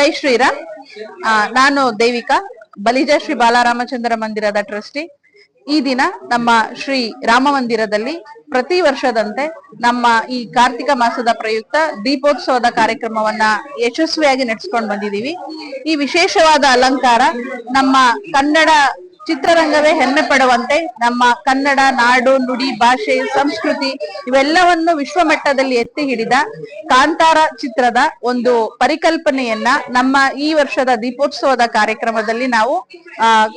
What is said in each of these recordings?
ಜೈ ಶ್ರೀರಾಮ್. ನಾನು ದೇವಿಕಾ. ಬಲಿಜ ಶ್ರೀ ಬಾಲಾರಾಮಚಂದ್ರ ಮಂದಿರದ ಟ್ರಸ್ಟಿ. ಈ ದಿನ ನಮ್ಮ ಶ್ರೀ ರಾಮ ಮಂದಿರದಲ್ಲಿ ಪ್ರತಿ ವರ್ಷದಂತೆ ನಮ್ಮ ಈ ಕಾರ್ತಿಕ ಮಾಸದ ಪ್ರಯುಕ್ತ ದೀಪೋತ್ಸವದ ಕಾರ್ಯಕ್ರಮವನ್ನ ಯಶಸ್ವಿಯಾಗಿ ನಡೆಸ್ಕೊಂಡು ಬಂದಿದ್ದೀವಿ. ಈ ವಿಶೇಷವಾದ ಅಲಂಕಾರ ನಮ್ಮ ಕನ್ನಡ ಚಿತ್ರರಂಗವೇ ಹೆಮ್ಮೆ ಪಡುವಂತೆ ನಮ್ಮ ಕನ್ನಡ, ನಾಡು, ನುಡಿ, ಭಾಷೆ, ಸಂಸ್ಕೃತಿ ಇವೆಲ್ಲವನ್ನು ವಿಶ್ವಮಟ್ಟದಲ್ಲಿ ಎತ್ತಿ ಹಿಡಿದ ಕಾಂತಾರ ಚಿತ್ರದ ಒಂದು ಪರಿಕಲ್ಪನೆಯನ್ನ ನಮ್ಮ ಈ ವರ್ಷದ ದೀಪೋತ್ಸವದ ಕಾರ್ಯಕ್ರಮದಲ್ಲಿ ನಾವು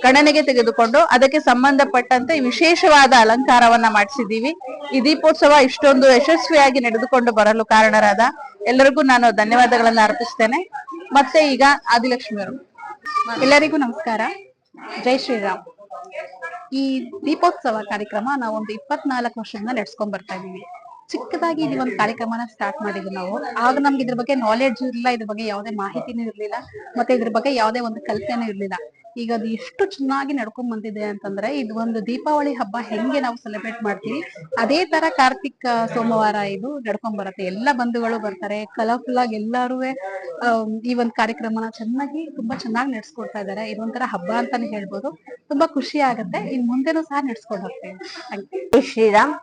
ಗಣನೆಗೆ ತೆಗೆದುಕೊಂಡು ಅದಕ್ಕೆ ಸಂಬಂಧಪಟ್ಟಂತೆ ವಿಶೇಷವಾದ ಅಲಂಕಾರವನ್ನ ಮಾಡಿಸಿದ್ದೀವಿ. ಈ ದೀಪೋತ್ಸವ ಇಷ್ಟೊಂದು ಯಶಸ್ವಿಯಾಗಿ ನಡೆದುಕೊಂಡು ಬರಲು ಕಾರಣರಾದ ಎಲ್ಲರಿಗೂ ನಾನು ಧನ್ಯವಾದಗಳನ್ನು ಅರ್ಪಿಸ್ತೇನೆ. ಮತ್ತೆ ಈಗ ಆದಿಲಕ್ಷ್ಮಿ ಅವರು. ಎಲ್ಲರಿಗೂ ನಮಸ್ಕಾರ. ಜೈ ಶ್ರೀರಾಮ್. ಈ ದೀಪೋತ್ಸವ ಕಾರ್ಯಕ್ರಮ ಒಂದು ಇಪ್ಪತ್ನಾಲ್ಕು ವರ್ಷದಿಂದ ನಡ್ಸ್ಕೊಂಡ್ ಬರ್ತಾ ಇದೀವಿ. ಚಿಕ್ಕದಾಗಿ ಇಲ್ಲಿ ಒಂದು ಕಾರ್ಯಕ್ರಮನ ಸ್ಟಾರ್ಟ್ ಮಾಡಿದ್ವಿ ನಾವು. ಆಗ ನಮ್ಗೆ ಇದ್ರ ಬಗ್ಗೆ ನಾಲೆಡ್ಜ್ ಇರಲಿಲ್ಲ, ಇದ್ರ ಬಗ್ಗೆ ಯಾವುದೇ ಮಾಹಿತಿನೂ ಇರಲಿಲ್ಲ, ಮತ್ತೆ ಇದ್ರ ಬಗ್ಗೆ ಯಾವುದೇ ಒಂದು ಕಲ್ಪನೆ ಇರ್ಲಿಲ್ಲ. ಈಗ ಅದು ಎಷ್ಟು ಚೆನ್ನಾಗಿ ನಡ್ಕೊಂಡ್ ಬಂದಿದೆ ಅಂತಂದ್ರೆ ಇದು ಒಂದು ದೀಪಾವಳಿ ಹಬ್ಬ ಹೆಂಗೆ ನಾವು ಸೆಲೆಬ್ರೇಟ್ ಮಾಡ್ತೀವಿ, ಅದೇ ತರ ಕಾರ್ತಿಕ್ ಸೋಮವಾರ ಇದು ನಡ್ಕೊಂಡ್ ಬರುತ್ತೆ. ಎಲ್ಲ ಬಂಧುಗಳು ಬರ್ತಾರೆ ಕಲರ್ಫುಲ್ ಆಗಿ ಎಲ್ಲಾರು ಈ ಒಂದು ಕಾರ್ಯಕ್ರಮನ ಚೆನ್ನಾಗಿ, ತುಂಬಾ ಚೆನ್ನಾಗಿ ನಡ್ಸ್ಕೊಡ್ತಾ ಇದ್ದಾರೆ. ಇದೊಂಥರ ಹಬ್ಬ ಅಂತಾನೆ ಹೇಳ್ಬೋದು. ತುಂಬಾ ಖುಷಿ ಆಗತ್ತೆ. ಇನ್ ಮುಂದೆನೂ ಸಹ ನಡ್ಸ್ಕೊಂಡು ಹೋಗ್ತೇವೆ ಶ್ರೀರಾಮ್,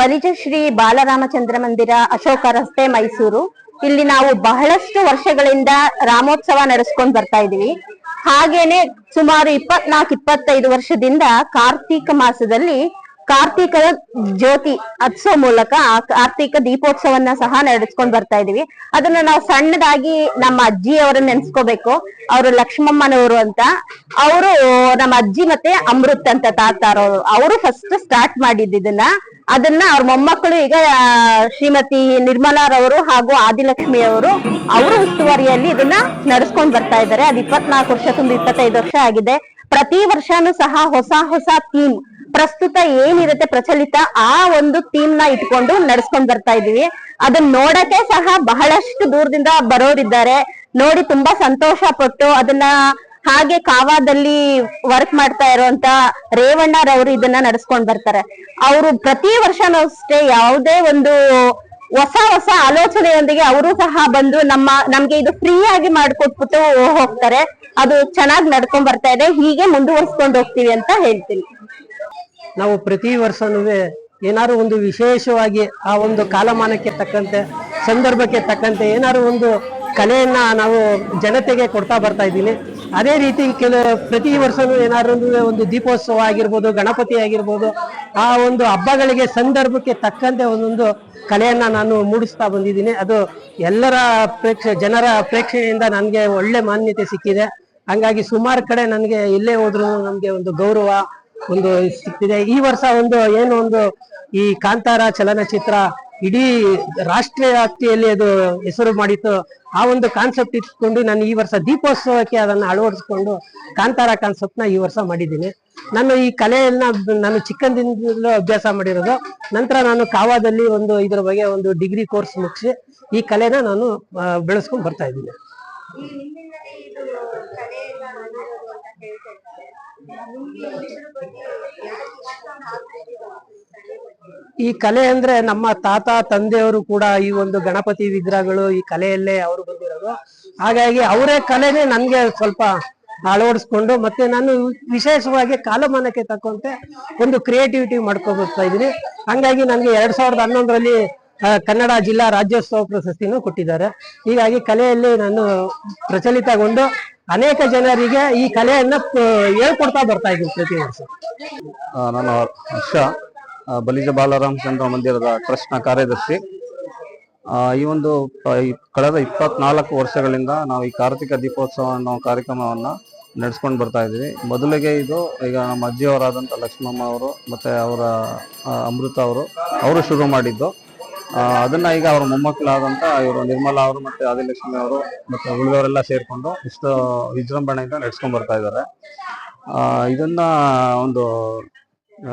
ಬಲಿಜ ಶ್ರೀ ಬಾಲರಾಮಚಂದ್ರ ಮಂದಿರ, ಅಶೋಕ ರಸ್ತೆ, ಮೈಸೂರು. ಇಲ್ಲಿ ನಾವು ಬಹಳಷ್ಟು ವರ್ಷಗಳಿಂದ ರಾಮೋತ್ಸವ ನಡೆಸ್ಕೊಂಡ್ ಬರ್ತಾ ಇದೀವಿ. ಹಾಗೇನೆ ಸುಮಾರು ಇಪ್ಪತ್ನಾಲ್ಕು ಇಪ್ಪತ್ತೈದು ವರ್ಷದಿಂದ ಕಾರ್ತೀಕ ಮಾಸದಲ್ಲಿ ಕಾರ್ತೀಕ ಜ್ಯೋತಿ ಹತ್ಸೋ ಮೂಲಕ ಆ ಕಾರ್ತೀಕ ದೀಪೋತ್ಸವನ್ನ ಸಹ ನಡೆಸ್ಕೊಂಡ್ ಬರ್ತಾ ಇದೀವಿ. ಅದನ್ನ ನಾವು ಸಣ್ಣದಾಗಿ ನಮ್ಮ ಅಜ್ಜಿ ಅವರನ್ನ ನೆನ್ಸ್ಕೋಬೇಕು. ಅವರು ಲಕ್ಷ್ಮಮ್ಮನವರು ಅಂತ. ಅವರು ನಮ್ಮ ಅಜ್ಜಿ ಮತ್ತೆ ಅಮೃತ್ ಅಂತ ತಾತಾರವರು ಅವರು. ಫಸ್ಟ್ ಸ್ಟಾರ್ಟ್ ಮಾಡಿದ್ದು ಇದನ್ನ. ಅದನ್ನ ಅವ್ರ ಮೊಮ್ಮಕ್ಕಳು ಈಗ ಶ್ರೀಮತಿ ನಿರ್ಮಲಾರವರು ಹಾಗೂ ಆದಿಲಕ್ಷ್ಮಿ ಅವರು ಅವರ ಉಸ್ತುವಾರಿಯಲ್ಲಿ ಇದನ್ನ ನಡೆಸ್ಕೊಂಡ್ ಬರ್ತಾ ಇದ್ದಾರೆ. ಅದ್ ಇಪ್ಪತ್ನಾಲ್ಕು ವರ್ಷ ತುಂಬ ಇಪ್ಪತ್ತೈದು ವರ್ಷ ಆಗಿದೆ. ಪ್ರತಿ ವರ್ಷನೂ ಸಹ ಹೊಸ ಹೊಸ ಥೀಮ್ ಪ್ರಸ್ತುತ ಏನಿರುತ್ತೆ ಪ್ರಚಲಿತ ಆ ಒಂದು ಥೀಮ್ನ ಇಟ್ಕೊಂಡು ನಡ್ಸ್ಕೊಂಡ್ ಬರ್ತಾ ಇದೀವಿ ಅದನ್ನ ನೋಡಕ್ಕೆ ಸಹ ಬಹಳಷ್ಟು ದೂರದಿಂದ ಬರೋರಿದ್ದಾರೆ. ನೋಡಿ ತುಂಬಾ ಸಂತೋಷ ಪಟ್ಟು ಅದನ್ನ ಹಾಗೆ ಕಾವಾದಲ್ಲಿ ವರ್ಕ್ ಮಾಡ್ತಾ ಇರುವಂತ ರೇವಣ್ಣರವರು ಇದನ್ನ ನಡ್ಸ್ಕೊಂಡ್ ಬರ್ತಾರೆ. ಅವರು ಪ್ರತಿ ವರ್ಷನೂ ಅಷ್ಟೇ ಯಾವುದೇ ಒಂದು ಹೊಸ ಹೊಸ ಆಲೋಚನೆಯೊಂದಿಗೆ ಅವರು ಸಹ ಬಂದು ನಮ್ಮ, ನಮ್ಗೆ ಇದು ಫ್ರೀ ಆಗಿ ಮಾಡ್ಕೊಟ್ಬಿಟ್ಟು ಹೋಗ್ತಾರೆ. ಅದು ಚೆನ್ನಾಗಿ ನಡ್ಕೊಂಡ್ ಬರ್ತಾ ಇದೆ. ಹೀಗೆ ಮುಂದುವರ್ಸ್ಕೊಂಡು ಹೋಗ್ತೀವಿ ಅಂತ ಹೇಳ್ತೀನಿ. ನಾವು ಪ್ರತಿ ವರ್ಷನೂ ಏನಾದ್ರು ಒಂದು ವಿಶೇಷವಾಗಿ ಆ ಒಂದು ಕಾಲಮಾನಕ್ಕೆ ತಕ್ಕಂತೆ, ಸಂದರ್ಭಕ್ಕೆ ತಕ್ಕಂತೆ ಏನಾದ್ರು ಒಂದು ಕಲೆಯನ್ನ ನಾವು ಜನತೆಗೆ ಕೊಡ್ತಾ ಬರ್ತಾ ಇದ್ದೀನಿ ಅದೇ ರೀತಿ ಕೆಲವು ಪ್ರತಿ ವರ್ಷನೂ ಏನಾದ್ರು ಒಂದು ಒಂದು ದೀಪೋತ್ಸವ ಆಗಿರ್ಬೋದು, ಗಣಪತಿ ಆಗಿರ್ಬೋದು, ಆ ಒಂದು ಹಬ್ಬಗಳಿಗೆ ಸಂದರ್ಭಕ್ಕೆ ತಕ್ಕಂತೆ ಒಂದೊಂದು ಕಲೆಯನ್ನ ನಾನು ಮೂಡಿಸ್ತಾ ಬಂದಿದ್ದೀನಿ. ಅದು ಎಲ್ಲರ ಪ್ರೇಕ್ಷ, ಜನರ ಪ್ರೇಕ್ಷಣೆಯಿಂದ ನನಗೆ ಒಳ್ಳೆ ಮಾನ್ಯತೆ ಸಿಕ್ಕಿದೆ. ಹಂಗಾಗಿ ಸುಮಾರು ಕಡೆ ನನಗೆ ಇಲ್ಲೇ ಹೋದ್ರು ನಮಗೆ ಒಂದು ಗೌರವ ಒಂದು ಸಿಕ್ತಿದೆ ಈ ವರ್ಷ ಒಂದು ಏನು ಒಂದು ಈ ಕಾಂತಾರ ಚಲನಚಿತ್ರ ಇಡೀ ರಾಷ್ಟ್ರೀಯ ವ್ಯಾಪ್ತಿಯಲ್ಲಿ ಅದು ಹೆಸರು ಮಾಡಿತ್ತು. ಆ ಒಂದು ಕಾನ್ಸೆಪ್ಟ್ ಇಟ್ಕೊಂಡು ನಾನು ಈ ವರ್ಷ ದೀಪೋತ್ಸವಕ್ಕೆ ಅದನ್ನ ಅಳವಡಿಸ್ಕೊಂಡು ಕಾಂತಾರ ಕಾನ್ಸೆಪ್ಟ್ ಈ ವರ್ಷ ಮಾಡಿದ್ದೀನಿ. ನಾನು ಈ ಕಲೆಯನ್ನ ನಾನು ಚಿಕ್ಕಂದಿನಿಂದಲೂ ಅಭ್ಯಾಸ ಮಾಡಿರೋದು. ನಂತರ ನಾನು ಕಾವಾದಲ್ಲಿ ಒಂದು ಇದ್ರ ಬಗ್ಗೆ ಒಂದು ಡಿಗ್ರಿ ಕೋರ್ಸ್ ಮುಗಿಸಿ ಈ ಕಲೆನ ನಾನು ಬೆಳೆಸ್ಕೊಂಡು ಬರ್ತಾ ಇದ್ದೀನಿ. ಈ ಕಲೆ ಅಂದ್ರೆ ನಮ್ಮ ತಾತ, ತಂದೆಯವರು ಕೂಡ ಈ ಒಂದು ಗಣಪತಿ ವಿಗ್ರಹಗಳು ಈ ಕಲೆಯಲ್ಲೇ ಅವರು ಬಂದಿರೋದು. ಹಾಗಾಗಿ ಅವರೇ ಕಲೆನೇ ನನ್ಗೆ ಸ್ವಲ್ಪ ಅಳವಡಿಸ್ಕೊಂಡು ಮತ್ತೆ ನಾನು ವಿಶೇಷವಾಗಿ ಕಾಲಮಾನಕ್ಕೆ ತಕ್ಕಂತೆ ಒಂದು ಕ್ರಿಯೇಟಿವಿಟಿ ಮಾಡ್ಕೊಬರ್ತಾ ಇದೀನಿ ಹಂಗಾಗಿ ನನಗೆ ಎರಡ್ ಸಾವಿರದ ಹನ್ನೊಂದರಲ್ಲಿ ಕನ್ನಡ ಜಿಲ್ಲಾ ರಾಜ್ಯೋತ್ಸವ ಪ್ರಶಸ್ತಿನೂ ಕೊಟ್ಟಿದ್ದಾರೆ. ಹೀಗಾಗಿ ಕಲೆಯಲ್ಲಿ ನಾನು ಪ್ರಚಲಿತಗೊಂಡು ಅನೇಕ ಜನರಿಗೆ ಈ ಕಲೆಯನ್ನ ಹೇಳ್ಕೊಡ್ತಾ ಬರ್ತಾ ಇದ್ದೀನಿ ಪ್ರತಿ ವರ್ಷ. ನಾನು ಬಲಿಜ ಬಾಲರಾಮಚಂದ್ರ ಮಂದಿರದ ಟ್ರಸ್ಟ್ನ ಕಾರ್ಯದರ್ಶಿ. ಈ ಒಂದು ಕಳೆದ ಇಪ್ಪತ್ನಾಲ್ಕು ವರ್ಷಗಳಿಂದ ನಾವು ಈ ಕಾರ್ತಿಕ ದೀಪೋತ್ಸವ ಅನ್ನೋ ಕಾರ್ಯಕ್ರಮವನ್ನು ನಡೆಸ್ಕೊಂಡು ಬರ್ತಾ ಇದ್ದೀವಿ. ಮೊದಲಿಗೆ ಇದು ಈಗ ನಮ್ಮ ಅಜ್ಜಿಯವರಾದಂಥ ಲಕ್ಷ್ಮಮ್ಮ ಅವರು ಮತ್ತು ಅವರ ಅಮೃತ ಅವರು ಅವರು ಶುರು ಮಾಡಿದ್ದು. ಅದನ್ನು ಈಗ ಅವರ ಮೊಮ್ಮಕ್ಕಳಾದಂಥ ಇವರು ನಿರ್ಮಲಾ ಅವರು ಮತ್ತು ಆದಿಲಕ್ಷ್ಮಿ ಅವರು ಮತ್ತು ಉಳಿದವರೆಲ್ಲ ಸೇರಿಕೊಂಡು ಇಷ್ಟು ವಿಜೃಂಭಣೆಯಿಂದ ನಡೆಸ್ಕೊಂಡು ಬರ್ತಾ ಇದ್ದಾರೆ. ಇದನ್ನ ಒಂದು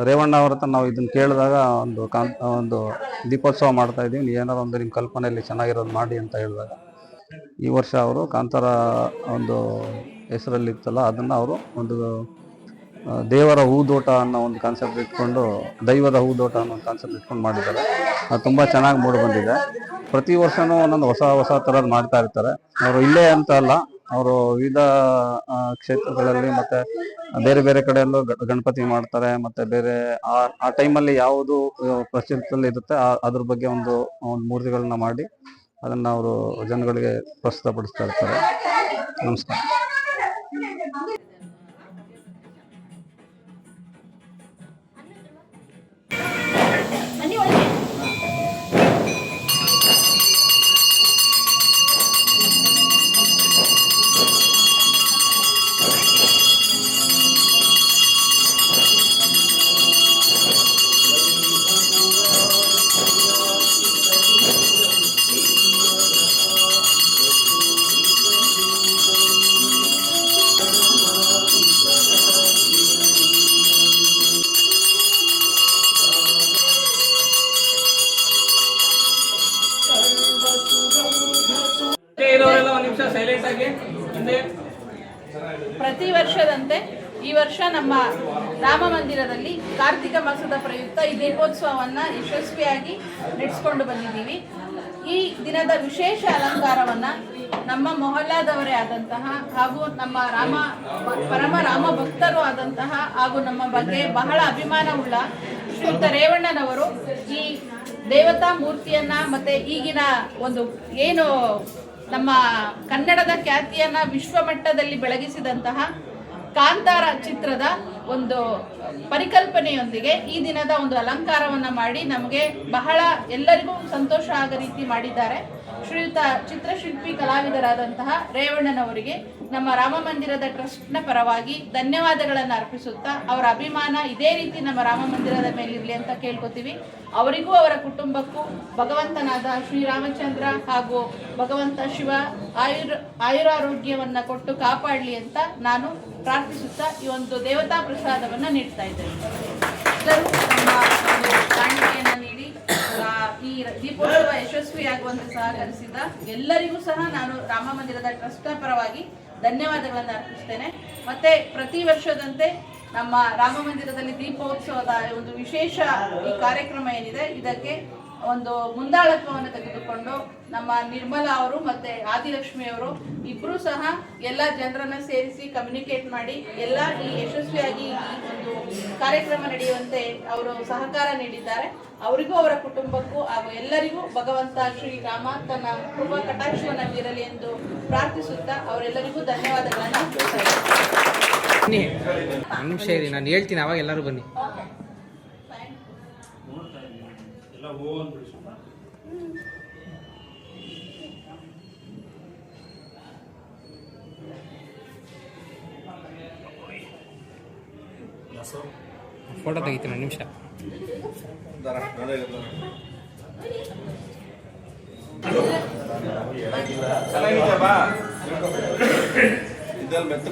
ರೇವಣ್ಣ ಅವ್ರ ಹತ್ರ ನಾವು ಇದನ್ನ ಕೇಳಿದಾಗ ಒಂದು ಕಾನ್, ಒಂದು ದೀಪೋತ್ಸವ ಮಾಡ್ತಾ ಇದೀವಿ ಏನಾರ ಒಂದು ನಿಮ್ಮ ಕಲ್ಪನೆಯಲ್ಲಿ ಚೆನ್ನಾಗಿರೋದು ಮಾಡಿ ಅಂತ ಹೇಳಿದಾಗ ಈ ವರ್ಷ ಅವರು ಕಾಂತಾರ ಒಂದು ಹೆಸರಲ್ಲಿ ಇತ್ತಲ್ಲ ಅದನ್ನ ಅವರು ಒಂದು ದೇವರ ಹೂದೋಟ ಅನ್ನೋ ಒಂದು ಕಾನ್ಸೆಪ್ಟ್ ಇಟ್ಕೊಂಡು, ದೈವದ ಹೂದೋಟ ಅನ್ನೋ ಕಾನ್ಸೆಪ್ಟ್ ಇಟ್ಕೊಂಡು ಮಾಡಿದ್ದಾರೆ. ಅದು ತುಂಬ ಚೆನ್ನಾಗಿ ಮೂಡಿ ಬಂದಿದೆ. ಪ್ರತಿ ವರ್ಷವೂ ಒಂದೊಂದು ಹೊಸ ಹೊಸ ಥರದ್ದು ಮಾಡ್ತಾ ಇರ್ತಾರೆ. ಅವರು ಇಲ್ಲೇ ಅಂತ ಅಲ್ಲ ಅವರು ವಿವಿಧ ಕ್ಷೇತ್ರಗಳಲ್ಲಿ ಮತ್ತೆ ಬೇರೆ ಬೇರೆ ಕಡೆಯಲ್ಲೂ ಗಣಪತಿ ಮಾಡ್ತಾರೆ, ಮತ್ತೆ ಬೇರೆ ಆ ಆ ಟೈಮಲ್ಲಿ ಯಾವುದು ಪ್ರಚಲಿತದಲ್ಲಿ ಇರುತ್ತೆ, ಆ- ಅದ್ರ ಬಗ್ಗೆ ಒಂದು ಒಂದು ಮೂರ್ತಿಗಳನ್ನ ಮಾಡಿ ಅದನ್ನ ಅವರು ಜನಗಳಿಗೆ ಪ್ರಸ್ತುತಪಡಿಸ್ತಾ ಇರ್ತಾರೆ. ನಮಸ್ಕಾರ. ಸೈಲೆಂಟ್ ಆಗಿ ಪ್ರತಿ ವರ್ಷದಂತೆ ಈ ವರ್ಷ ನಮ್ಮ ರಾಮ ಮಂದಿರದಲ್ಲಿ ಕಾರ್ತಿಕ ಮಾಸದ ಪ್ರಯುಕ್ತ ಈ ದೀಪೋತ್ಸವವನ್ನು ಯಶಸ್ವಿಯಾಗಿ ನಡೆಸಿಕೊಂಡು ಬಂದಿದ್ದೀವಿ. ಈ ದಿನದ ವಿಶೇಷ ಅಲಂಕಾರವನ್ನು ನಮ್ಮ ಮೊಹಲ್ಲಾದವರೇ ಆದಂತಹ ಹಾಗೂ ನಮ್ಮ ರಾಮ ಪರಮ ರಾಮ ಭಕ್ತರು ಆದಂತಹ ಹಾಗೂ ನಮ್ಮ ಬಗ್ಗೆ ಬಹಳ ಅಭಿಮಾನವುಳ್ಳ ಶ್ರೀಯುತ ರೇವಣ್ಣನವರು ಈ ದೇವತಾ ಮೂರ್ತಿಯನ್ನ ಮತ್ತೆ ಈಗಿನ ಒಂದು ಏನು ನಮ್ಮ ಕನ್ನಡದ ಖ್ಯಾತಿಯನ್ನ ವಿಶ್ವಮಟ್ಟದಲ್ಲಿ ಬೆಳಗಿಸಿದಂತಹ ಕಾಂತಾರ ಚಿತ್ರದ ಒಂದು ಪರಿಕಲ್ಪನೆಯೊಂದಿಗೆ ಈ ದಿನದ ಒಂದು ಅಲಂಕಾರವನ್ನ ಮಾಡಿ ನಮಗೆ ಬಹಳ ಎಲ್ಲರಿಗೂ ಸಂತೋಷ ಆಗ ರೀತಿ ಮಾಡಿದ್ದಾರೆ. ಶ್ರೀಯುತ ಚಿತ್ರಶಿಲ್ಪಿ ಕಲಾವಿದರಾದಂತಹ ರೇವಣ್ಣನವರಿಗೆ ನಮ್ಮ ರಾಮ ಮಂದಿರದ ಟ್ರಸ್ಟ್ನ ಪರವಾಗಿ ಧನ್ಯವಾದಗಳನ್ನು ಅರ್ಪಿಸುತ್ತಾ ಅವರ ಅಭಿಮಾನ ಇದೇ ರೀತಿ ನಮ್ಮ ರಾಮ ಮಂದಿರದ ಮೇಲಿರಲಿ ಅಂತ ಕೇಳ್ಕೊತೀವಿ. ಅವರಿಗೂ ಅವರ ಕುಟುಂಬಕ್ಕೂ ಭಗವಂತನಾದ ಶ್ರೀರಾಮಚಂದ್ರ ಹಾಗೂ ಭಗವಂತ ಶಿವ ಆಯುರ್ ಆಯುರಾರೋಗ್ಯವನ್ನು ಕೊಟ್ಟು ಕಾಪಾಡಲಿ ಅಂತ ನಾನು ಪ್ರಾರ್ಥಿಸುತ್ತಾ ಈ ಒಂದು ದೇವತಾ ಪ್ರಸಾದವನ್ನು ನೀಡ್ತಾ ಇದ್ದೇನೆ ಎಲ್ಲರೂ ನಮ್ಮ ಒಂದು ಕಾಣಿಕೆಯನ್ನ ನೀಡಿ ಆ, ಈ ದೀಪೋತ್ಸವ ಯಶಸ್ವಿಯಾಗುವಂತೆ ಸಹಕರಿಸಿದ ಎಲ್ಲರಿಗೂ ಸಹ ನಾನು ರಾಮ ಮಂದಿರದ ಟ್ರಸ್ಟ್ ಪರವಾಗಿ ಧನ್ಯವಾದಗಳನ್ನು ಅರ್ಪಿಸ್ತೇನೆ. ಮತ್ತೆ ಪ್ರತಿ ವರ್ಷದಂತೆ ನಮ್ಮ ರಾಮ ಮಂದಿರದಲ್ಲಿ ದೀಪೋತ್ಸವದ ಒಂದು ವಿಶೇಷ ಈ ಕಾರ್ಯಕ್ರಮ ಏನಿದೆ, ಇದಕ್ಕೆ ಒಂದು ಮುಂದಾಳತ್ವವನ್ನು ತೆಗೆದುಕೊಂಡು ನಮ್ಮ ನಿರ್ಮಲಾ ಅವರು ಮತ್ತೆ ಆದಿಲಕ್ಷ್ಮಿ ಅವರು ಇಬ್ರು ಸಹ ಎಲ್ಲ ಜನರನ್ನ ಸೇರಿಸಿ ಕಮ್ಯುನಿಕೇಟ್ ಮಾಡಿ ಎಲ್ಲ ಈ ಯಶಸ್ವಿಯಾಗಿ ಈ ಒಂದು ಕಾರ್ಯಕ್ರಮ ನಡೆಯುವಂತೆ ಅವರು ಸಹಕಾರ ನೀಡಿದ್ದಾರೆ. ಅವರಿಗೂ ಅವರ ಕುಟುಂಬಕ್ಕೂ ಹಾಗೂ ಎಲ್ಲರಿಗೂ ಭಗವಂತ ಶ್ರೀರಾಮ ತನ್ನ ಕುಟುಂಬ ಕಟಾಕ್ಷವನ್ನು ಬೀರಲಿ ಎಂದು ಪ್ರಾರ್ಥಿಸುತ್ತಾ ಅವರೆಲ್ಲರಿಗೂ ಧನ್ಯವಾದಗಳನ್ನು ನಾನು ಹೇಳ್ತೀನಿ ಅವಾಗ ಎಲ್ಲರೂ ಬನ್ನಿ. ಫೋಟೋ ತೆಗಿತೀನಿ ಒಂದು ನಿಮಿಷ. ಮೆತ್ತ